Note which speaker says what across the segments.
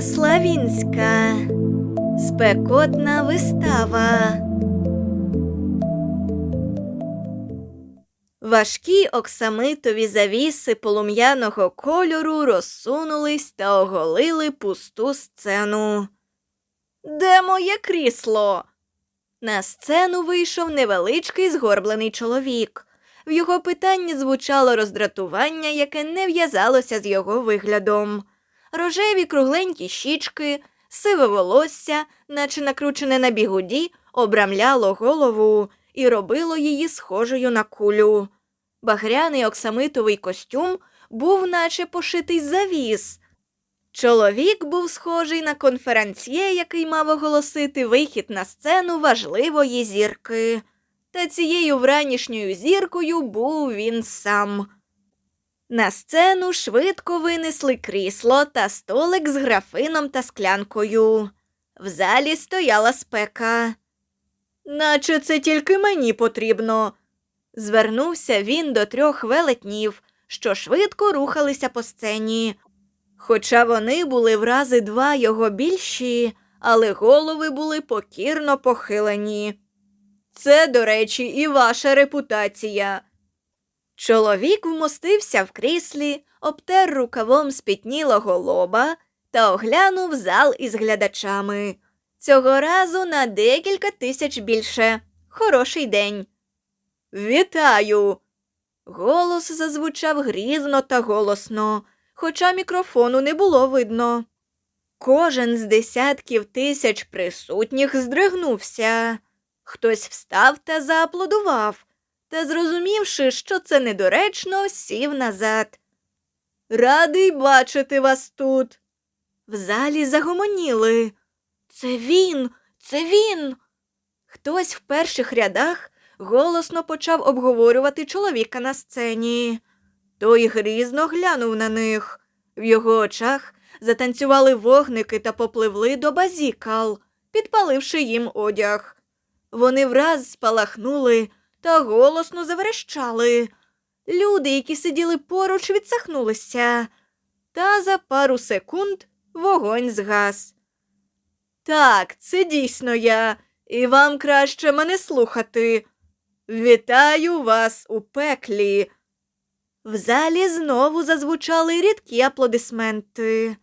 Speaker 1: Славінська. Спекотна вистава. Важкі оксамитові завіси полум'яного кольору розсунулись та оголили пусту сцену. Де моє крісло? На сцену вийшов невеличкий згорблений чоловік. В його питанні звучало роздратування, яке не в'язалося з його виглядом. Рожеві кругленькі щічки, сиве волосся, наче накручене на бігуді, обрамляло голову і робило її схожою на кулю. Багряний оксамитовий костюм був наче пошитий завіс. Чоловік був схожий на конференціє, який мав оголосити вихід на сцену важливої зірки. Та цією вранішньою зіркою був він сам. На сцену швидко винесли крісло та столик з графином та склянкою. В залі стояла спека. Наче це тільки мені потрібно. Звернувся він до трьох велетнів, що швидко рухалися по сцені. Хоча вони були в рази два його більші, але голови були покірно похилені. Це, до речі, і ваша репутація. Чоловік вмостився в кріслі, обтер рукавом спітнілого лоба та оглянув зал із глядачами. Цього разу на декілька тисяч більше. Хороший день. Вітаю. Голос зазвучав грізно та голосно, хоча мікрофону не було видно. Кожен з десятків тисяч присутніх здригнувся. Хтось встав та зааплодував, та, зрозумівши, що це недоречно, сів назад. Радий бачити вас тут. В залі загомоніли. Це він, це він. Хтось в перших рядах голосно почав обговорювати чоловіка на сцені. Той грізно глянув на них. В його очах затанцювали вогники та попливли до базікал, підпаливши їм одяг. Вони враз спалахнули та голосно заверещали. Люди, які сиділи поруч, відсахнулися, та за пару секунд вогонь згас. Так, це дійсно я, і вам краще мене слухати. Вітаю вас у пеклі. В залі знову зазвучали рідкі аплодисменти.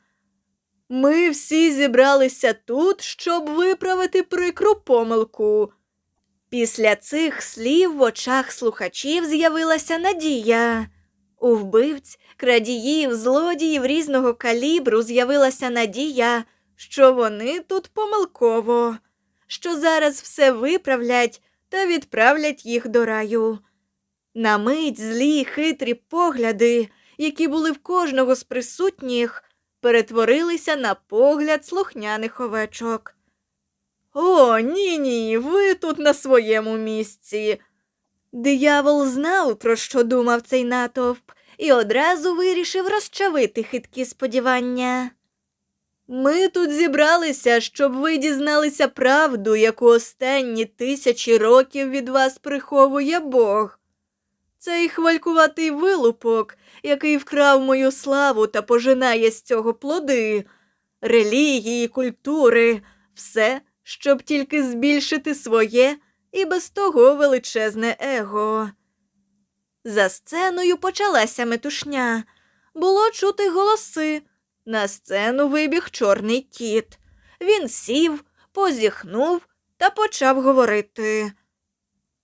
Speaker 1: Ми всі зібралися тут, щоб виправити прикру помилку. Після цих слів в очах слухачів з'явилася надія. У вбивць, крадіїв, злодіїв різного калібру з'явилася надія, що вони тут помилково, що зараз все виправлять та відправлять їх до раю. На мить злі хитрі погляди, які були в кожного з присутніх, перетворилися на погляд слухняних овечок. О, ні, ні, ви тут на своєму місці. Диявол знав, про що думав цей натовп, і одразу вирішив розчавити хиткі сподівання. Ми тут зібралися, щоб ви дізналися правду, яку останні тисячі років від вас приховує Бог. Цей хвалькуватий вилупок, який вкрав мою славу та пожинає з цього плоди, релігії, культури, все, щоб тільки збільшити своє і без того величезне его. За сценою почалася метушня. Було чути голоси. На сцену вибіг чорний кіт. Він сів, позіхнув та почав говорити.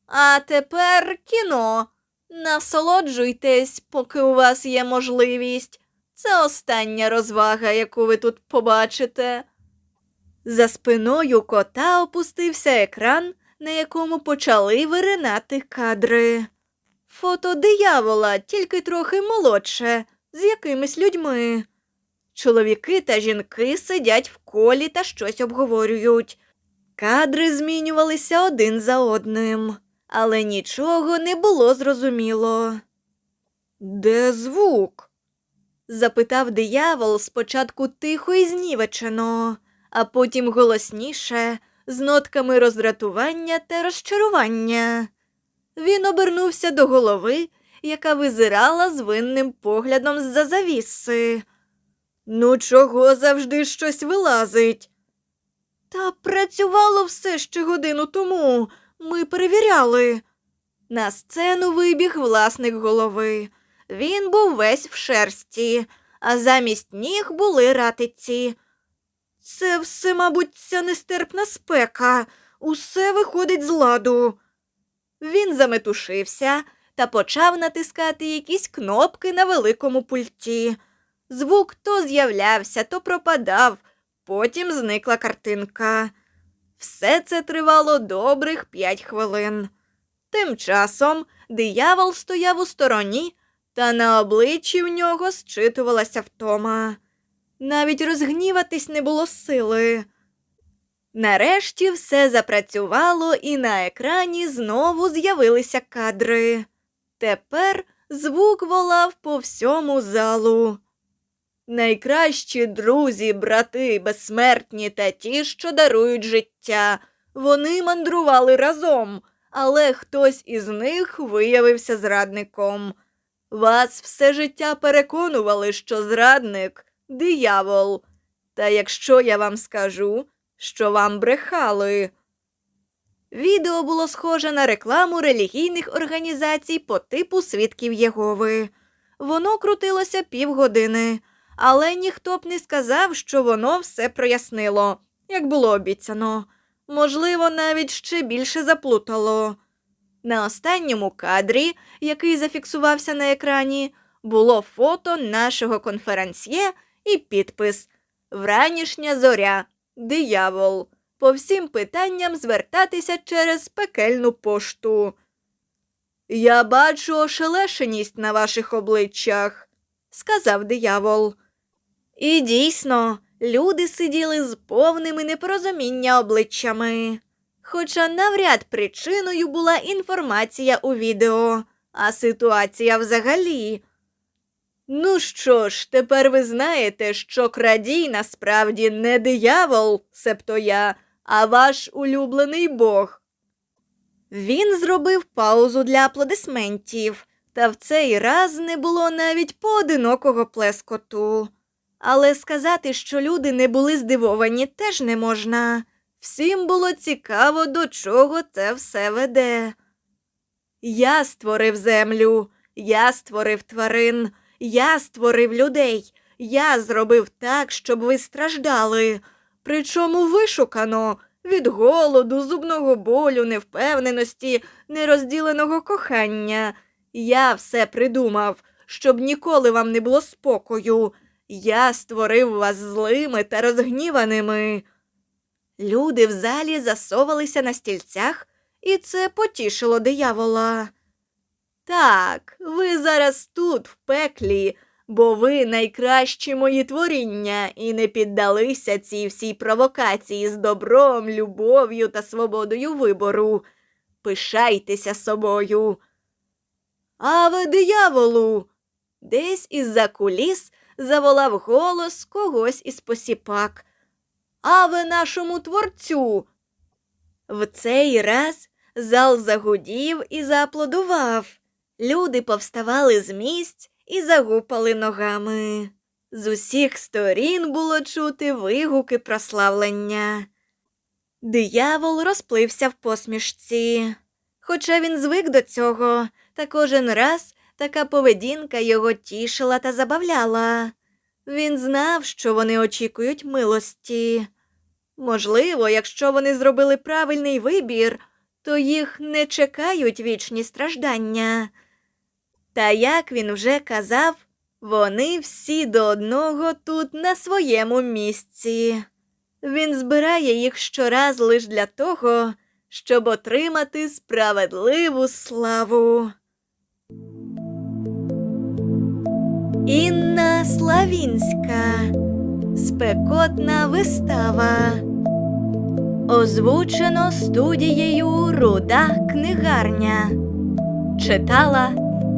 Speaker 1: А тепер кіно. Насолоджуйтесь, поки у вас є можливість. Це остання розвага, яку ви тут побачите. За спиною кота опустився екран, на якому почали виринати кадри. Фото диявола, тільки трохи молодше, з якимись людьми. Чоловіки та жінки сидять в колі та щось обговорюють. Кадри змінювалися один за одним, але нічого не було зрозуміло. Де звук? запитав диявол спочатку тихо і знівечено, а потім голосніше, з нотками роздратування та розчарування. Він обернувся до голови, яка визирала з винним поглядом з-за завіси. Ну, чого завжди щось вилазить? Та працювало все ще годину тому. Ми перевіряли. На сцену вибіг власник голови. Він був весь в шерсті, а замість ніг були ратиці. Це все, мабуть, ця нестерпна спека. Усе виходить з ладу. Він заметушився та почав натискати якісь кнопки на великому пульті. Звук то з'являвся, то пропадав, потім зникла картинка. Все це тривало добрих п'ять хвилин. Тим часом диявол стояв у стороні, та на обличчі в нього зчитувалася втома. Навіть розгніватись не було сили. Нарешті все запрацювало, і на екрані знову з'явилися кадри. Тепер звук волав по всьому залу. Найкращі друзі, брати, безсмертні та ті, що дарують життя. Вони мандрували разом, але хтось із них виявився зрадником. Вас все життя переконували, що зрадник диявол. Та якщо я вам скажу, що вам брехали. Відео було схоже на рекламу релігійних організацій по типу свідків Єгови. Воно крутилося півгодини, але ніхто б не сказав, що воно все прояснило, як було обіцяно. Можливо, навіть ще більше заплутало. На останньому кадрі, який зафіксувався на екрані, було фото нашого конферансьє і підпис Вранішня зоря, диявол. По всім питанням звертатися через пекельну пошту. Я бачу ошелешеність на ваших обличчях, сказав диявол. І дійсно, люди сиділи з повними непорозуміння обличчями. Хоча навряд причиною була інформація у відео, а ситуація взагалі. Ну що ж, тепер ви знаєте, що крадій насправді не диявол, себто я, а ваш улюблений бог. Він зробив паузу для аплодисментів, та в цей раз не було навіть поодинокого плескоту. Але сказати, що люди не були здивовані, теж не можна. Всім було цікаво, до чого це все веде. Я створив землю, я створив тварин, я створив людей, я зробив так, щоб ви страждали. Причому вишукано від голоду, зубного болю, невпевненості, нерозділеного кохання. Я все придумав, щоб ніколи вам не було спокою. Я створив вас злими та розгніваними. Люди в залі засовалися на стільцях, і це потішило диявола. Так, ви зараз тут, в пеклі, бо ви найкращі мої творіння і не піддалися цій всій провокації з добром, любов'ю та свободою вибору. Пишайтеся собою. Аве дияволу. Десь із-за куліс заволав голос когось із посіпак. Аве нашому творцю. В цей раз зал загудів і зааплодував. Люди повставали з місць і загупали ногами. З усіх сторін було чути вигуки прославлення. Диявол розплився в посмішці. Хоча він звик до цього, та кожен раз така поведінка його тішила та забавляла. Він знав, що вони очікують милості. Можливо, якщо вони зробили правильний вибір, то їх не чекають вічні страждання. Та як він вже казав, вони всі до одного тут на своєму місці. Він збирає їх щораз лише для того, щоб отримати справедливу славу. Інна Славінська. Спекотна вистава. Озвучено студією Руда книгарня. Читала